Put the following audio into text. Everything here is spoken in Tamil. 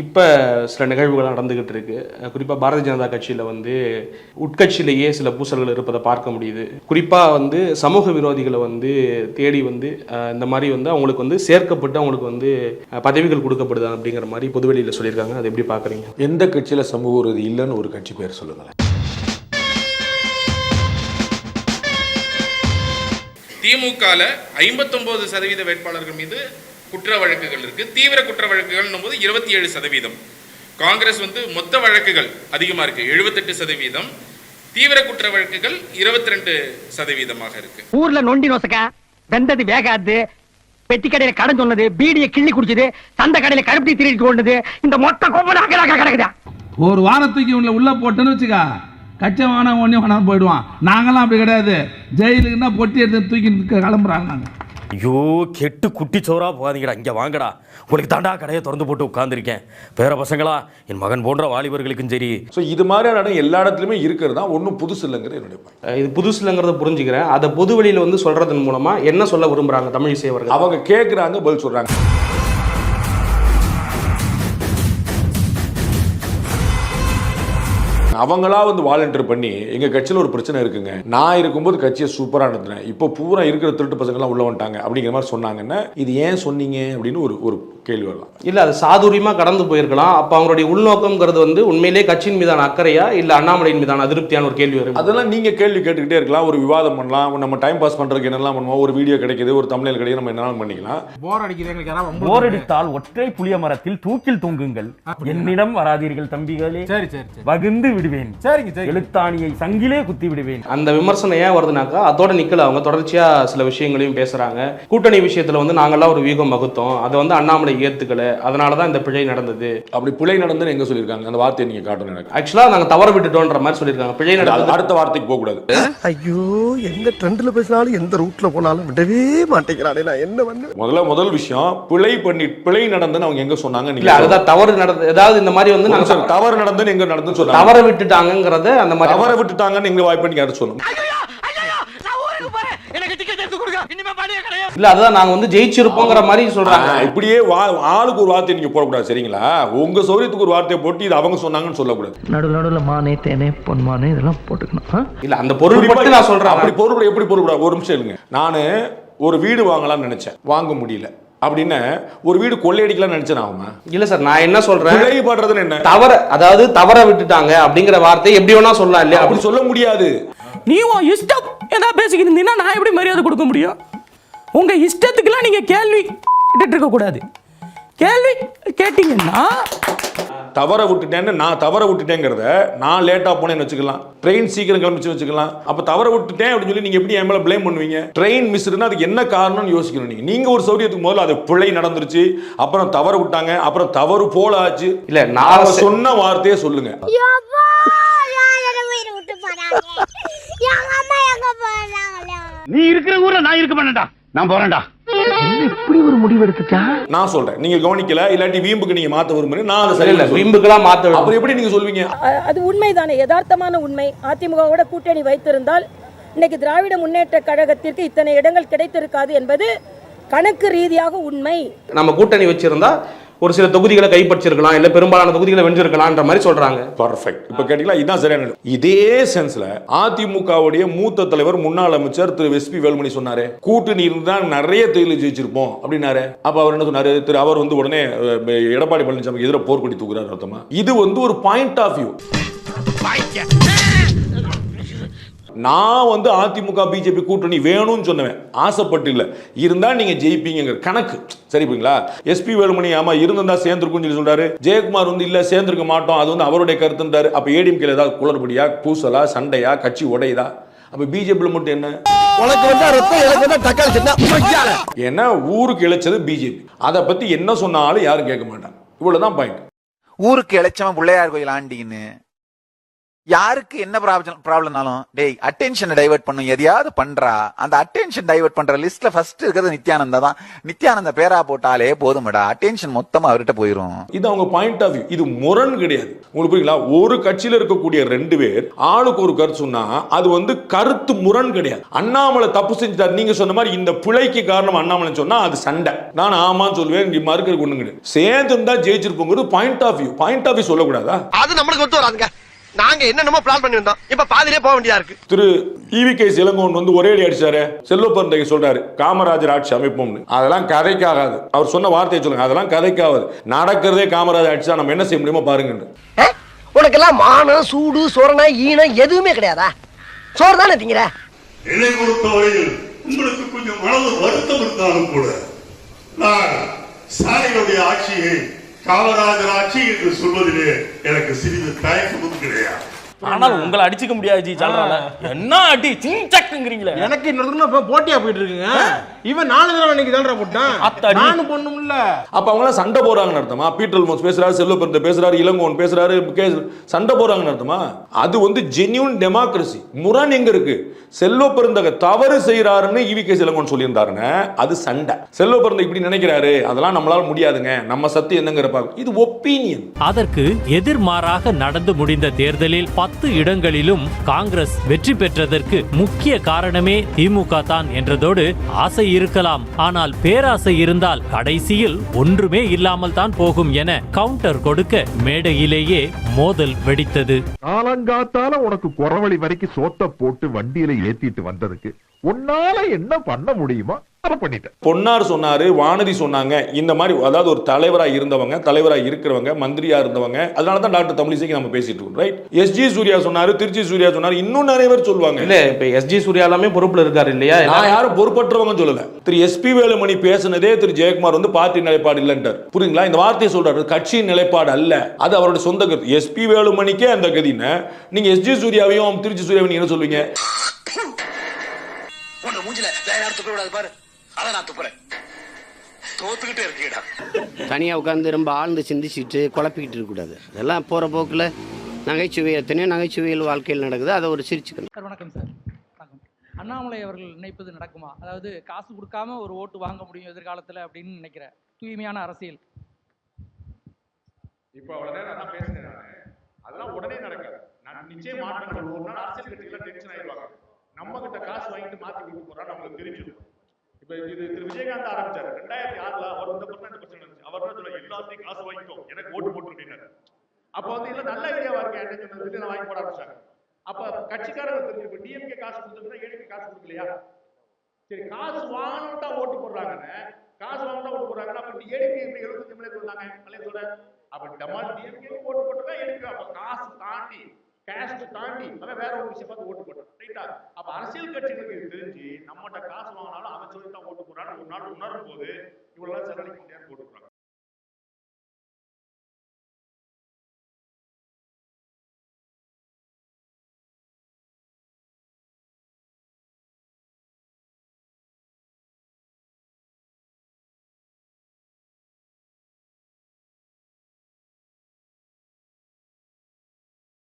இப்போ சில நிகழ்வுகள் நடந்துகிட்டு இருக்கு. குறிப்பாக பாரதிய ஜனதா கட்சியில் வந்து உட்கட்சியிலேயே சில பூசல்கள் இருப்பதை பார்க்க முடியுது. குறிப்பாக வந்து சமூக விரோதிகளை வந்து தேடி வந்து இந்த மாதிரி வந்து அவங்களுக்கு வந்து சேர்க்கப்பட்டு அவங்களுக்கு வந்து பதவிகள் கொடுக்கப்படுது அப்படிங்கிற மாதிரி பொதுவெளியில் சொல்லியிருக்காங்க. அதை எப்படி பார்க்குறீங்க? எந்த கட்சியில சமூக விரோதி இல்லைன்னு ஒரு கட்சி பேர் சொல்லுங்களேன். திமுகல ஐம்பத்தொன்பது சதவீத வேட்பாளர்கள் மீது குற்ற வழக்குகள் இருக்கு. தீவிர குற்ற வழக்குகள் போது இருபத்தி ஏழு சதவீதம். காங்கிரஸ் வந்து மொத்த வழக்குகள் அதிகமா இருக்கு. எழுபத்தெட்டு சதவீதம். தீவிர குற்ற வழக்குகள் இருபத்தி ரெண்டு சதவீதமாக இருக்கு. ஊர்ல நொண்டி நோசக்கா வெந்தது வேகாது பெட்டி கடையில கடன் சொன்னது பீடிய கிள்ளி குடிச்சது சந்தை கடையில கருப்பட்டி திருடிட்டு கொண்டது இந்த மொத்த கோப்பம் கிடக்குதா. ஒரு வாரத்துக்கு இவனை உள்ள போட்டேன்னு வச்சுக்கா. கச்சை வேணாம் ஒன்றே வேணாம் போயிடுவான். நாங்களாம் அப்படி கிடையாது. ஜெயிலுக்குன்னா பொட்டி எடுத்து தூக்கி கிளம்புறாங்க. நாங்கள் ஐயோ கெட்டு குட்டிச்சோரா போகாதீங்கடா இங்கே வாங்கடா. உங்களுக்கு தாண்டா கடையை திறந்து போட்டு உட்காந்துருக்கேன் பேர பசங்களா என் மகன் போன்ற வாலிபர்களுக்கும் சரி. ஸோ இது மாதிரியான இடம் எல்லா இடத்துலையுமே இருக்கிறது தான் ஒன்றும் புதுசு இல்லைங்கிறது என்னுடைய இது புதுசு இல்லைங்கிறத புரிஞ்சுக்கிறேன். அதை பொதுவெளியில் வந்து சொல்றதன் மூலமா என்ன சொல்ல விரும்புறாங்க தமிழிசை அவர்கள்? அவங்க கேட்குறாங்க பதில் சொல்றாங்க. அவங்களா வந்து வாலண்டியர் பண்ணி எங்க கட்சியில் ஒரு பிரச்சனை இருக்குங்க. நான் இருக்கும்போது கட்சியை சூப்பரா நடத்தினேன். இப்போ பூரா இருக்கிற திருட்டு பசங்கள்லாம் உள்ள வந்துட்டாங்க அப்படிங்கிற மாதிரி சொன்னாங்கன்னா இது ஏன் சொன்னீங்க? அப்படின்னு ஒரு ஒரு கேள்வி வரலாம் இல்ல அது சாதுரியமா கடந்து போயிருக்கலாம். அப்ப அவங்களுடைய உள்நோக்கம்ங்கிறது வந்து உண்மையிலேயே கட்சியின் மீதான அக்கறையா இல்ல அண்ணாமலையின் மீதான அதிருப்தியான ஒரு கேள்வி வரும்? அதெல்லாம் நீங்க கேள்வி கேட்டுக்கிட்டே இருக்கலாம். ஒரு விவாதம் பண்ணலாம். நம்ம டைம் பாஸ் பண்றதுக்கு என்னெல்லாம் பண்ணுவோம்? ஒரு வீடியோ கிடைக்குது ஒரு தமிழில் கிடைக்குது நம்ம என்னெல்லாம் பண்ணிக்கலாம்? போர் அடிக்குது எங்களுக்கு யாராவது வம்பு போரடித்தால் ஒற்றை புளிய மரத்தில் தூக்கில் தொங்குங்கள். என்னிடம் வராதீர்கள் தம்பிகளே. சரி சரி சரி. வகுந்து விடுவேன். சரிங்க சரி எழுத்தாணியை சங்கிலே குத்தி விடுவேன். அந்த விமர்சனம் ஏன் வருதுனாக்கா அதோட நிக்கல. அவங்க தொடர்ச்சியா சில விஷயங்களையும் பேசுறாங்க. கூட்டணி விஷயத்துல வந்து நாங்கெல்லாம் ஒரு வியூகம் வகுத்தோம். அதை வந்து அண்ணாமலை ஏத்துக்கல. அதனாலதான் இந்த பிழை நடந்தது. அப்படி பிழை நடந்துன்னு எங்க சொல்லியிருக்காங்க? அந்த வார்த்தையை நீங்க காட்டணும் எனக்கு. ஆக்சுவலா நாங்க தவற விட்டுட்டோன்ற மாதிரி சொல்லியிருக்காங்க. பிழை நடந்தது. அடுத்த வார்த்தைக்கு போக கூடாது. ஐயோ எந்த ட்ரெண்ட்ல பேசினாலும் எந்த ரூட்ல போனாலும் விடவே மாட்டேங்கிறானே நான். என்ன பண்ண முதல்ல முதல் விஷயம் பிழை பண்ணி பிழை நடந்துன்னு அவங்க எங்க சொன்னாங்க இல்ல நீங்க அதுதான் தவறு நடந்தது ஏதாவது இந்த மாதிரி வந்து ஒரு நாங்க நிமிஷம், தவறு நடந்துன்னு எங்க நடந்துன்னு சொல்றாங்க தவற விட்டுட்டாங்கங்கிறத அந்த மாதிரி தவற விட்டுட்டாங்கன்னு எங்க வாய்ப்பு நீங்க அடுத்து சொல்லணும் இல்ல அதுதான் நாங்க வந்து ஜெயிச்சிருப்போங்கிற மாதிரி சொல்றாங்க. இப்படியே வா- ஆளுக்கு ஒரு வார்த்தையை நீங்க போடக்கூடாது சரிங்களா? உங்க சௌரியத்துக்கு ஒரு வார்த்தையை போட்டு இது அவங்க சொன்னாங்கன்னு சொல்லக்கூடாது. நடுவில் நடுவில் மானே தேனே பொன்மானே இதெல்லாம் போட்டுக்கணும். இல்ல அந்த பொருள் மட்டும் நான் சொல்றேன். அப்படி பொருள் எப்படி பொருள் ஒரு நிமிஷம் இருங்க. நானு ஒரு வீடு வாங்கலாம்னு நினைச்சேன். வாங்க முடியல. அப்படின்னு ஒரு வீடு கொள்ளையடிக்கலாம்னு நினைச்சேன் அவன். இல்ல சார் நான் என்ன சொல்றேன்? பிழை பண்றதுன்னு என்ன? தவற அதாவது தவற விட்டுட்டாங்க அப்படிங்கிற வார்த்தை எப்படி வேணா சொல்லலாம் இல்லையா? அப்படி சொல்ல முடியாது. நீ இஷ்டம் ஏதாவது பேசிக்கிட்டு இருந்தீங்கன்னா நான் எப்படி மரியாதை கொடுக்க முடியும்? உங்க இஷ்டத்துக்குலாம் நீங்க கேள்வி கேட்டுட்டு இருக்க கூடாது கேள்வி கேட்டீங்கன்னா தவற விட்டுட்டேன்னு நான் தவற விட்டுட்டேங்கிறத நான் லேட்டா போனேன்னு வச்சுக்கலாம். ட்ரெயின் சீக்கிரம் கிளம்பிச்சு வச்சுக்கலாம். அப்ப தவற விட்டுட்டேன் அப்படின்னு சொல்லி நீங்க எப்படி என் மேல ப்ளேம் பண்ணுவீங்க? ட்ரெயின் மிஸ்னா அதுக்கு என்ன காரணம்னு யோசிக்கணும் நீங்க. நீங்க ஒரு சௌரியத்துக்கு முதல்ல அது பிழை நடந்துருச்சு. அப்புறம் தவற விட்டாங்க. அப்புறம் தவறு போல ஆச்சு. இல்ல நான் சொன்ன வார்த்தையே சொல்லுங்க. எங்க அம்மா எங்க போறாங்களா? நீ இருக்கிற ஊர்ல நான் இருக்க மாட்டேன்டா. நான் போறேன்டா. இப்படி ஒரு முடிவு எடுத்துட்டா? நான் சொல்றேன். நீங்க கவனிக்கல இல்லாட்டி வீம்புக்கு நீங்க மாத்த விரும்புறீங்க நான் அதை இல்ல இல்ல சரி வீம்புக்கெல்லாம் மாத்த அப்புறம் எப்படி நீங்க சொல்வீங்க? அது உண்மைதானே யதார்த்தமான உண்மை. அதிமுகவோட கூட்டணி வைத்திருந்தால் இன்னைக்கு திராவிட முன்னேற்ற கழகத்திற்கு இத்தனை இடங்கள் கிடைத்திருக்காது என்பது கணக்கு ரீதியாக உண்மை. நம்ம கூட்டணி வச்சிருந்தா ஒரு சில தொகுதிகளை கைப்பற்றிருக்கலாம் இல்ல பெரும்பாலான தொகுதிகளை வென்றிருக்கலாம்ன்ற மாதிரி சொல்றாங்க. பர்ஃபெக்ட் இப்ப கேட்டீங்களா? இதுதான் சரியான. இதே சென்ஸ்ல அதிமுகவுடைய மூத்த தலைவர் முன்னாள் அமைச்சர் திரு எஸ்பி வேலுமணி சொன்னாரு கூட்டணி இருந்தா நிறைய தொழில் ஜெயிச்சிருப்போம் அப்படின்னாரு. அப்ப அவர் என்ன சொன்னாரு? திரு அவர் வந்து உடனே எடப்பாடி பழனிசாமி எதிராக போர்க்கொடி தூக்குறாரு அர்த்தமா? இது வந்து ஒரு பாயிண்ட் ஆஃப் வியூ நான் வந்து அதிமுக பிஜேபி கூட்டணி வேணும்னு சொன்னவன். ஆசைப்பட்டு இல்ல இருந்தா நீங்க ஜெயிப்பீங்க கணக்கு. சரிங்களா எஸ்பி வேலுமணி ஆமா இருந்திருந்தா சேர்ந்திருக்கும்னு சொல்லி சொல்றாரு. ஜெயக்குமார் வந்து இல்ல சேர்ந்திருக்க மாட்டோம். அது வந்து அவருடைய கருத்துன்றாரு. அப்ப ஏடிஎம்கேல ஏதாவது குளறுபடியா பூசலா சண்டையா கட்சி உடையுதா? அப்ப பிஜேபியில் மட்டும் என்ன? ஏன்னா ஊருக்கு இழைச்சது பிஜேபி அதை பத்தி என்ன சொன்னாலும் யாரும் கேட்க மாட்டாங்க. இவ்வளவுதான் பாயிண்ட் ஊருக்கு இளைச்சவன் பிள்ளையார் கோயில் ஆண்டின்னு யாருக்கு என்ன ப்ராப்ளம் ப்ராப்ளம்னாலும் டேய் அட்டென்ஷனை டைவர்ட் பண்ணும் எதையாவது பண்றா அந்த அட்டென்ஷன் டைவர்ட் பண்ற லிஸ்ட்ல ஃபர்ஸ்ட் இருக்கிறது நித்யானந்தா தான். நித்யானந்த பேரா போட்டாலே போதும்டா அட்டென்ஷன் மொத்தமா அவர்கிட்ட போயிரும். இது அவங்க பாயிண்ட் ஆஃப் வியூ இது முரண் கிடையாது. உங்களுக்கு புரியுங்களா? ஒரு கட்சியில இருக்கக்கூடிய ரெண்டு பேர் ஆளுக்கு ஒரு கருத்து சொன்னா அது வந்து கருத்து முரண் கிடையாது. அண்ணாமலை தப்பு செஞ்சுட்டார். நீங்க சொன்ன மாதிரி இந்த பிழைக்கு காரணம் அண்ணாமலை சொன்னா அது சண்டை. நான் ஆமான்னு சொல்லுவேன் இங்க மறுக்கிறது ஒண்ணு கிடையாது. சேர்ந்து இருந்தா ஜெயிச்சிருப்போங்கிறது point of view point of view சொல்லக்கூடாதா? அது நம்மளுக்கு ஒத்து வராதுங்க. நாங்க என்னென்னமோ பிளான் பண்ணி வந்தோம் இப்ப பாதியிலே போக வேண்டியதா இருக்கு. திரு ஈவி கே இளங்கோவன் வந்து ஒரே அடி அடிச்சாரு. செல்வப்பந்தைக்கு சொல்றாரு காமராஜர் ஆட்சி அமைப்போம்னு. அதெல்லாம் கதைக்காகாது. அவர் சொன்ன வார்த்தையை சொல்லுங்க அதெல்லாம் கதைக்காகாது. நடக்கிறதே காமராஜர் ஆட்சி தான் நம்ம என்ன செய்ய முடியுமோ பாருங்க உனக்கெல்லாம் மானம் சூடு சொரணை ஈனம் எதுவுமே கிடையாதா? சோறு தானே திங்கிற? என்னை பொறுத்தவரையில் உங்களுக்கு கொஞ்சம் மனது வருத்தம் இருந்தாலும் கூட நான் ஸ்டாலினுடைய ஆட்சியை காமராஜர் ஆட்சி என்று சொல்வதிலே எனக்கு சிறிது தயக்கமும் கிடையாது. ஆனால் உங்களை அடிச்சுக்க முடியாது ஜி சொல்றாங்க என்ன அடி சிங்சக்குங்கிறீங்களே எனக்கு இன்னொரு போட்டியா போயிட்டு இருக்குங்க இவன் நாலு தடவை இன்னைக்கு தான்டா போட்டான். நானும் பொண்ணும்ல அப்ப அவங்க எல்லாம் சண்டை போறாங்கன்னு அர்த்தமா? பீட்டர் மோஸ் பேசுறாரு செல்வப்பந்த பேசுறாரு இளங்கோவன் பேசுறாரு கே சண்டை போறாங்கன்னு அர்த்தமா? அது வந்து ஜென்யூன் டெமோக்ரஸி முரண் எங்க இருக்கு? செல்வப்பெருந்தக தவறு செய்யறாருன்னு இவி கே இளங்கோவன் சொல்லியிருந்தாருங்க அது சண்டை. செல்வப்பெருந்த இப்படி நினைக்கிறாரு அதெல்லாம் நம்மளால முடியாதுங்க. நம்ம சத்து என்னங்கிறப்ப இது ஒப்பீனியன் அதற்கு எதிர்மாறாக நடந்து முடிந்த தேர்தலில் பத்து இடங்களிலும் காங்கிரஸ் வெற்றி பெற்றதற்கு முக்கிய காரணமே திமுக தான் என்றதோடு ஆசை இருக்கலாம். ஆனால் பேராசை இருந்தால் கடைசியில் ஒன்றுமே இல்லாமல் தான் போகும் என கவுண்டர் கொடுக்க மேடையிலேயே மோதல் வெடித்தது. காலங்காத்தால உனக்கு குறவழி வரைக்கும் சோத்த போட்டு வண்டியில ஏத்திட்டு வந்ததுக்கு உன்னால என்ன பண்ண முடியுமோ அதை பண்ணிட்டேன். பொன்னார் சொன்னாரு வானதி சொன்னாங்க. இந்த மாதிரி அதாவது ஒரு தலைவரா இருந்தவங்க தலைவரா இருக்கிறவங்க மந்திரியா இருந்தவங்க அதனால தான் டாக்டர் தமிழிசைக்கு நம்ம பேசிட்டு இருக்கோம் ரைட் எஸ்ஜி சூர்யா சொன்னாரு திருச்சி சூர்யா சொன்னாரு இன்னும் நிறைய பேர் சொல்லுவாங்க. இல்ல இப்ப எஸ்ஜி சூர்யா எல்லாமே பொறுப்புல இருக்காரு இல்லையா? நான் யாரும் பொறுப்பற்றவங்க சொல்லல. திரு எஸ்பி வேலுமணி பேசினதே திரு ஜெயக்குமார் வந்து பார்ட்டி நிலைப்பாடு இல்லைன்றார் புரியுங்களா இந்த வார்த்தையை சொல்றாரு கட்சியின் நிலைப்பாடு அல்ல. அது அவருடைய சொந்த கருத்து. எஸ்பி வேலுமணிக்கே அந்த கதின்னு. நீங்க எஸ்ஜி சூர்யாவையும் திருச்சி சூர்யாவையும் என்ன சொல்லுவீங்க யாரும் துப்ப விடாது பாரு. அதான் நான் துப்புறேன். தோத்துக்கிட்டே இருக்கீடா தனியா உட்காந்து ரொம்ப ஆழ்ந்து சிந்திச்சுட்டு குழப்பிக்கிட்டு இருக்கக்கூடாது. அதெல்லாம் போற போக்குல நகைச்சுவை எத்தனையோ நகைச்சுவையில் வாழ்க்கையில் நடக்குது. அதை ஒரு சிரிச்சுக்கணும். சார் வணக்கம் சார். வணக்கம். அண்ணாமலை அவர்கள் நினைப்பது நடக்குமா? அதாவது காசு கொடுக்காம ஒரு ஓட்டு வாங்க முடியும் எதிர்காலத்தில் அப்படின்னு நினைக்கிற தூய்மையான அரசியல். இப்போ நேரம் நான் பேசினேன் நானு. அதெல்லாம் உடனே நடக்காது. நான் நிச்சயம் ஒரு நாள் அரசியல் கட்சிகள் டென்ஷன் ஆயிடுவாங்க. நம்ம கிட்ட காசு வாங்கிட்டு மாத்தி கொடுக்க போறான்னு அவங்களுக்கு தெரிஞ்சிடும். இப்ப இது திரு விஜயகாந்த் ஆரம்பிச்சாரு. ரெண்டாயிரத்தி ஆறுல அவர் இந்த பிரச்சனை பிரச்சனை இருந்துச்சு? அவர் என்ன சொல்ல எல்லாத்தையும் காசு வாங்கிக்கோ எனக்கு ஓட்டு போட்டு அப்படின்னாரு அப்ப வந்து இல்ல நல்ல ஐடியாவா இருக்கேன். என்ன சொன்னது நான் வாங்கி போட ஆரம்பிச்சாங்க அப்ப கட்சிக்காரங்க தெரிஞ்சு இப்ப டிஎம்கே காசு கொடுத்துருந்தா ஏடிக்கு காசு கொடுக்கலையா? சரி காசு வாங்கணும் தான் ஓட்டு போடுறாங்கன்னு காசு வாங்கணும் ஓட்டு போடுறாங்கன்னா அப்ப ஏடிக்கு இப்ப எழுபத்தஞ்சு மில்லியன் சொன்னாங்க மலையை சொல்ற அப்ப டமால் டிஎம்கே ஓட்டு போட்டுதான் எடுக்க அப்ப காசு தாண்டி கேஸ்ட் தாண்டி அவன் வேற ஒரு விஷயம் பார்த்து ஓட்டு போட்டான். ரைட்டா அப்ப அரசியல் கட்சிகளுக்கு தெரிஞ்சு நம்மகிட்ட காசு வாங்கினாலும் அவன் சொல்லி தான் ஓட்டு போடுறான்னு ஒரு நாள் உணரும் போது இவ்வளவு செலவழிக்க முடியாது